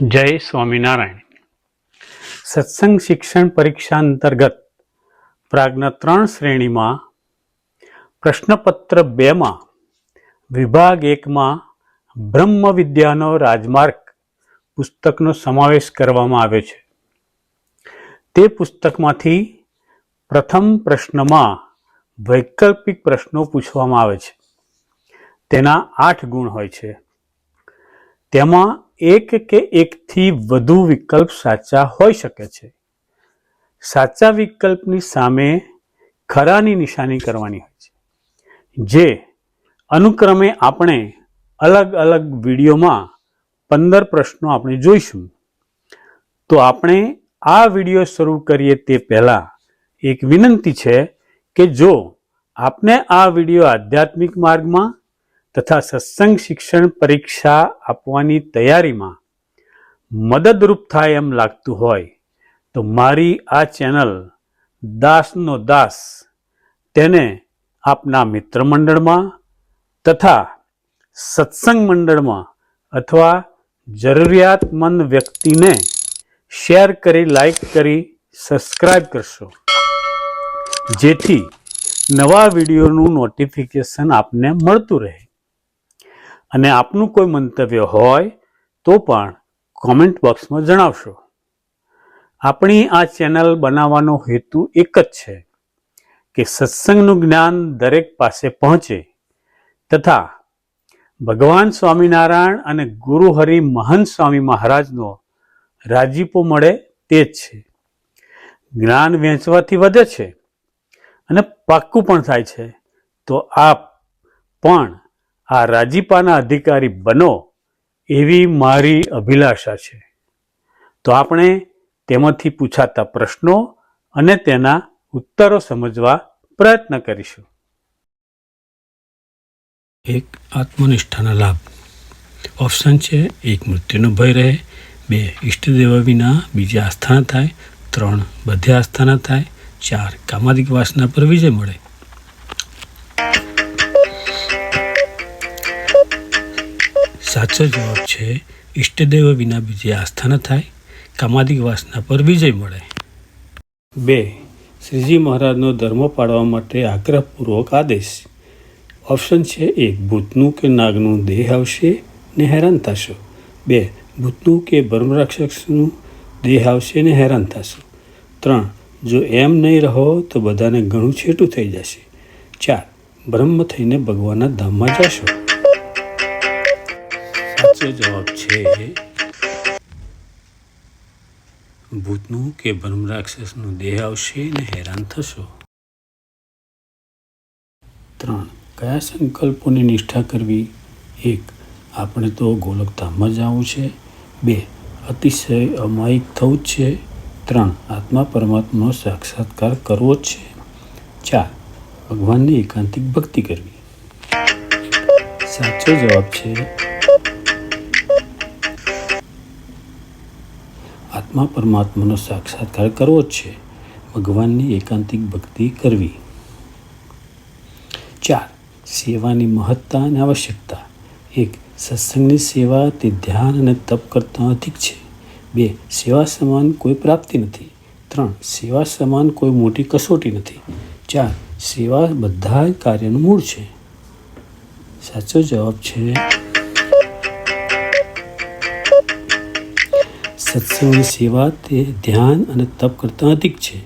જય સ્વામિનારાયણ. સત્સંગ શિક્ષણ પરીક્ષા અંતર્ગત પ્રાગના ત્રણ શ્રેણીમાં પ્રશ્નપત્ર બેમાં વિભાગ એકમાં બ્રહ્મ વિદ્યાનો રાજમાર્ગ પુસ્તકનો સમાવેશ કરવામાં આવ્યો છે. તે પુસ્તકમાંથી પ્રથમ પ્રશ્નમાં વૈકલ્પિક પ્રશ્નો પૂછવામાં આવે છે. તેના આઠ ગુણ હોય છે. તેમાં એક કે એકથી વધુ વિકલ્પ સાચા હોઈ શકે છે. સાચા વિકલ્પની સામે ખરાની નિશાની કરવાની હોય છે. જે અનુક્રમે આપણે અલગ અલગ વિડીયોમાં પંદર પ્રશ્નો આપણે જોઈશું. તો આપણે આ વીડિયો શરૂ કરીએ તે પહેલાં એક વિનંતી છે કે જો આપને આ વીડિયો આધ્યાત્મિક માર્ગમાં તથા સત્સંગ શિક્ષણ પરીક્ષા આપવાની તૈયારીમાં મદદરૂપ થાય એમ લાગતું હોય, તો મારી આ ચેનલ દાસનો દાસ તેને આપના મિત્ર મંડળમાં તથા સત્સંગ મંડળમાં અથવા જરૂરિયાતમંદ વ્યક્તિને શેર કરી, લાઈક કરી સબસ્ક્રાઈબ કરશો. જેથી નવા વિડીયોનું નોટિફિકેશન આપને મળતું રહે. અને આપનું કોઈ મંતવ્ય હોય તો પણ કોમેન્ટ બોક્સમાં જણાવશો. આપણી આ ચેનલ બનાવવાનો હેતુ એક જ છે કે સત્સંગનું જ્ઞાન દરેક પાસે પહોંચે તથા ભગવાન સ્વામિનારાયણ અને ગુરુ હરિ મહંત સ્વામી મહારાજનો રાજીપો મળે તે જ છે. જ્ઞાન વેચવાથી વધે છે અને પાક્કું પણ થાય છે. તો આપ પણ આ રાજીપાના અધિકારી બનો એવી મારી અભિલાષા છે. તો આપણે તેમાંથી પૂછાતા પ્રશ્નો અને તેના ઉત્તરો સમજવા પ્રયત્ન કરીશું. એક આત્મનિષ્ઠાના લાભ. ઓપ્શન છે, એક મૃત્યુનો ભય રહે, બે ઈષ્ટદેવ વિના બીજી આસ્થાના થાય, ત્રણ બધે આસ્થાના થાય, ચાર કામાદિક વાસના પર વિજય મળે. સાચો જવાબ છે, ઈષ્ટદેવ વિના બીજી આસ્થા ન થાય. કામાદિક વાસના પર વિજય મળે. બે, શ્રીજી મહારાજનો ધર્મ પાળવા માટે આગ્રહપૂર્વક આદેશ. ઓપ્શન છે એક ભૂતનું કે નાગનું દેહ આવશે ને હેરાન થશો. બે, ભૂતનું કે બ્રહ્મરક્ષકનું દેહ આવશે ને હેરાન થશો. ત્રણ, જો એમ નહીં રહો તો બધાને ઘણું છેટું થઈ જશે. ચાર, બ્રહ્મ થઈને ભગવાનના ધામમાં જશો. સાચો જવાબ છે ભૂતનું કે બ્રહ્મરાક્ષસનું દેહ આવશે ને હેરાન થશો ત્રણ કયા સંકલ્પોની નિષ્ઠા કરવી એક આપણે તો ગોલકધામમાં જવું છે। બે અતિશય અમાયિક થવું જ છે। ત્રણ, આત્મા પરમાત્માનો સાક્ષાત્કાર કરવો જ છે। ચાર, ભગવાનની એકાંતિક ભક્તિ કરવી। સાચો જવાબ છે આત્મા પરમાત્માનો સાક્ષાત્કાર કરવો જ છે. ભગવાનની એકાંતિક ભક્તિ કરવી. ચાર, સેવાની મહત્તા અને આવશ્યકતા. એક, સત્સંગની સેવા તે ધ્યાન અને તપ કરતાં અધિક છે. બે, સેવા સમાન કોઈ પ્રાપ્તિ નથી. ત્રણ, સેવા સમાન કોઈ મોટી કસોટી નથી. ચાર, સેવા બધા કાર્યનું મૂળ છે. સાચો જવાબ છે સત્સંગની સેવા તે ધ્યાન અને તપ કરતાં અધિક છે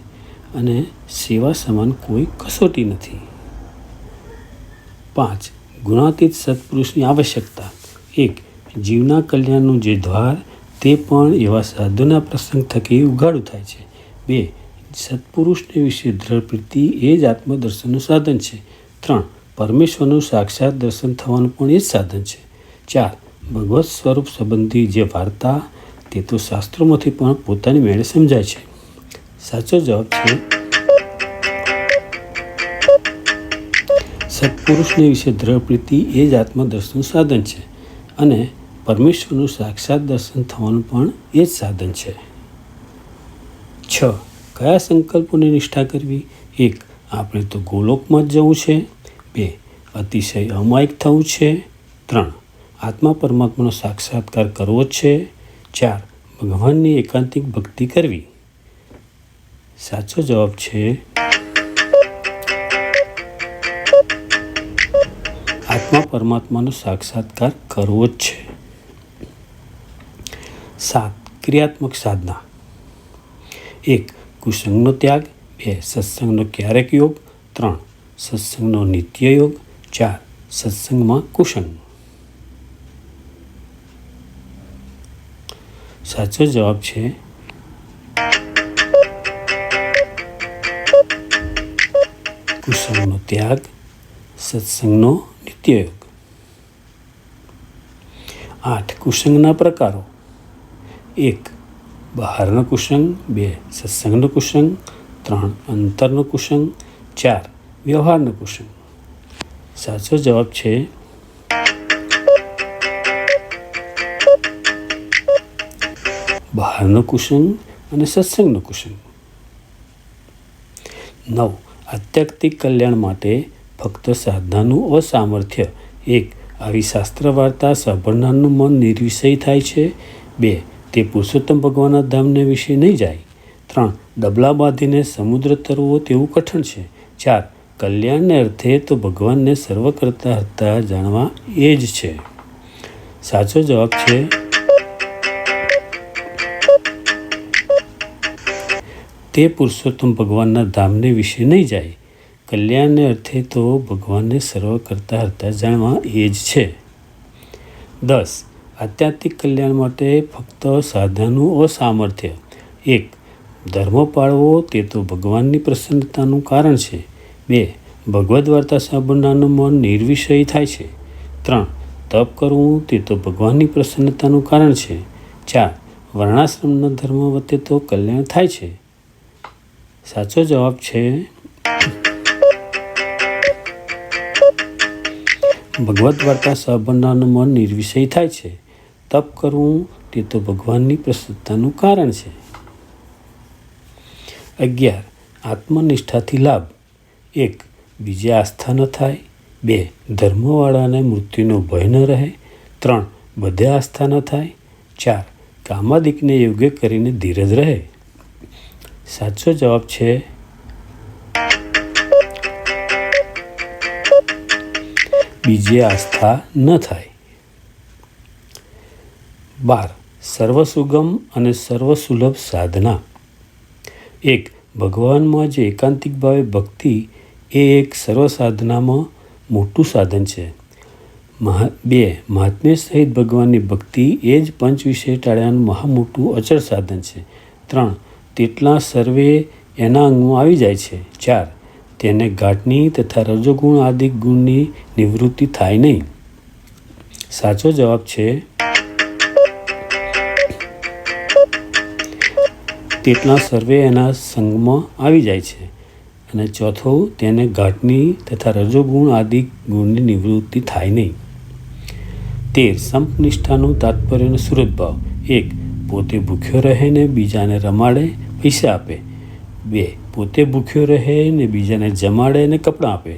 અને સેવા સમાન કોઈ કસોટી નથી. પાંચ, ગુણાતીત સત્પુરુષની આવશ્યકતા. એક, જીવના કલ્યાણનું જે દ્વાર, તે પણ એવા સાધુના પ્રસંગ થકી ઉઘાડું થાય છે. બે, સત્પુરુષને વિશે દ્રઢ પ્રીતિ એ જ આત્મદર્શનનું સાધન છે. ત્રણ, પરમેશ્વરનું સાક્ષાત દર્શન થવાનું પણ એ જ સાધન છે. ચાર, ભગવત સ્વરૂપ સંબંધી જે વાર્તા તે તો શાસ્ત્રોમાંથી પણ પોતાની મેળે સમજાય છે. સાચો જવાબ છે, સત્પુરુષને વિશે દ્રઢ પ્રીતિ એ જ આત્મદર્શનનું સાધન છે અને પરમેશ્વરનું સાક્ષાત દર્શન થવાનું પણ એ જ સાધન છે. છ. કયા સંકલ્પોની નિષ્ઠા કરવી? એક, આપણે તો ગોલોકમાં જ જવું છે. બે, અતિશય અમાયિક થવું છે. ત્રણ, આત્મા પરમાત્માનો સાક્ષાત્કાર કરવો છે. ચાર ભગવાનની એકાંતિક ભક્તિ કરવી. સાચો જવાબ છે આત્મા પરમાત્માનો સાક્ષાત્કાર કરવો જ છે. સાત ક્રિયાત્મક સાધના. એક, કુસંગનો ત્યાગ. બે, સત્સંગનો ક્યારેક યોગ. ત્રણ, સત્સંગનો નિત્ય યોગ. ચાર, સત્સંગમાં કુસંગ. સાચો જવાબ છે. કુસંગનો ત્યાગ, સત્સંગનો નિત્યયોગ. આઠ કુસંગના પ્રકારો. એક, બહારનો કુસંગ બે, સત્સંગનો કુસંગ ત્રણ, અંતરનો કુસંગ ચાર, વ્યવહારનો કુસંગ સાચો જવાબ છે બહારનો કુશન અને સત્સંગનું કુસંગ નવ, આધ્યાત્મિક કલ્યાણ માટે ફક્ત સાધનાનું અસામર્થ્ય. એક, આવી શાસ્ત્ર વાર્તા સાંભળનારનું મન નિર્વિષય થાય છે. બે, તે પુરુષોત્તમ ભગવાનના ધામને વિશે નહીં જાય. ત્રણ ડબલા બાંધીને સમુદ્ર તરવો તેવું કઠણ છે. ચાર, કલ્યાણને અર્થે તો ભગવાનને સર્વ કરતા હતા જાણવા એ જ છે. સાચો જવાબ છે તે પુરુષોત્તમ ભગવાનના ધામને વિશે નહીં જાય. કલ્યાણને અર્થે તો ભગવાનને સર્વ કરતા હતા જાણવા એ જ છે. દસ. આધ્યાત્મિક કલ્યાણ માટે ફક્ત સાધનાનું અસામર્થ્ય. એક. ધર્મ પાળવો તે તો ભગવાનની પ્રસન્નતાનું કારણ છે. બે. ભગવદ્ વાર્તા સાંભળનારનું મન નિર્વિષય થાય છે. ત્રણ. તપ કરવું તે તો ભગવાનની પ્રસન્નતાનું કારણ છે. ચાર. વર્ણાશ્રમના ધર્મ વચ્ચે તો કલ્યાણ થાય છે. સાચો જવાબ છે. ભગવદ્ વાર્તા સાંભળનારનું મન નિર્વિષય થાય છે. તપ કરવું તે તો ભગવાનની પ્રસન્નતાનું કારણ છે. અગિયાર, આત્મનિષ્ઠાથી લાભ. એક, બીજે આસ્થા ન થાય. બે, ધર્મવાળાને મૃત્યુનો ભય ન રહે. ત્રણ, બધે આસ્થા ન થાય. ચાર, કામાદિકને યોગ્ય કરીને ધીરજ રહે. સાચો જવાબ છે. બીજે આસ્થા ન થાય. બાર, સર્વસુગમ અને સર્વસુલભ સાધના. એક, ભગવાનમાં જે એકાંતિક ભાવે ભક્તિ એ એક સર્વ સાધનામાં મોટું સાધન છે. બે, મહાત્મ્ય સહિત ભગવાનની ભક્તિ એ જ પંચ વિષય ટાળ્યાનું મહા મોટું અચળ સાધન છે. ત્રણ તેટલા સર્વે એના અંગમાં આવી જાય છે. ચાર, તેને ઘાટની તથા રજોગુણ આદિ ગુણની નિવૃત્તિ થાય નહીં. સાચો જવાબ છે, તેટલા સર્વે એના સંગમાં આવી જાય છે. અને ચોથો, તેને ઘાટની તથા રજોગુણ આદિ ગુણની નિવૃત્તિ થાય નહીં. તેર, સંપનિષ્ઠાનું તાત્પર્યનો સુરતભાવ એક પોતે ભૂખ્યો રહે ને બીજાને રમાડે, પૈસા આપે. બે, પોતે ભૂખ્યો રહે ને બીજાને જમાડે ને કપડાં આપે.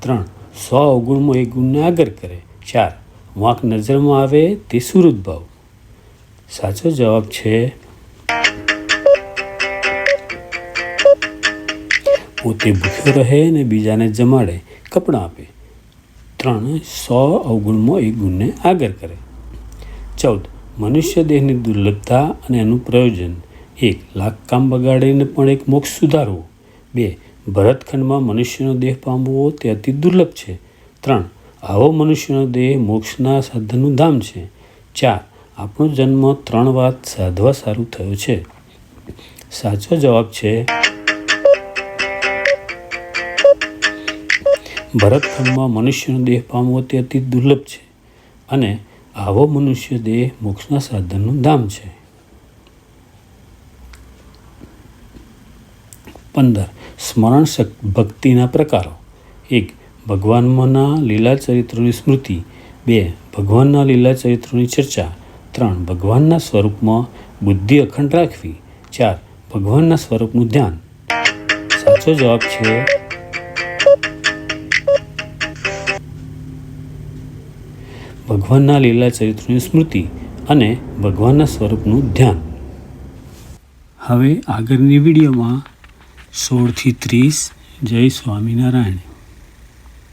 ત્રણ, સો અવગુણમાં એક ગુણને આગળ કરે. ચાર વાંક નજરમાં આવે તે સુરત ભાવ. સાચો જવાબ છે, પોતે ભૂખ્યો રહે ને બીજાને જમાડે, કપડાં આપે. ત્રણ, સો અવગુણમાં એક ગુણને આગળ કરે. ચૌદ મનુષ્ય દેહની દુર્લભતા અને એનું પ્રયોજન. એક લાખ કામ બગાડીને પણ એક મોક્ષ સુધારવો. બે, ભરતખંડમાં મનુષ્યનો દેહ પામવો તે અતિ દુર્લભ છે. ત્રણ, આવો મનુષ્યનો દેહ મોક્ષના સાધનનું ધામ છે. ચાર, આપણો જન્મ ત્રણ વાત સાધવા સારું થયો છે. સાચો જવાબ છે ભરતખંડમાં મનુષ્યનો દેહ પામવો તે અતિ દુર્લભ છે. અને આવો મનુષ્ય દેહ મોક્ષના સાધનનું ધામ છે. પંદર, સ્મરણ ભક્તિના પ્રકારો. એક ભગવાનના લીલા ચરિત્રોની સ્મૃતિ. બે, ભગવાનના લીલા ચરિત્રોની ચર્ચા. ત્રણ, ભગવાનના સ્વરૂપમાં બુદ્ધિ અખંડ રાખવી. ચાર, ભગવાનના સ્વરૂપનું ધ્યાન. સાચો જવાબ છે ભગવાનના લીલા ચરિત્રની સ્મૃતિ અને ભગવાનના સ્વરૂપનું ધ્યાન. હવે આગળની વિડીયોમાં સોળથી ત્રીસ જય સ્વામિનારાયણ.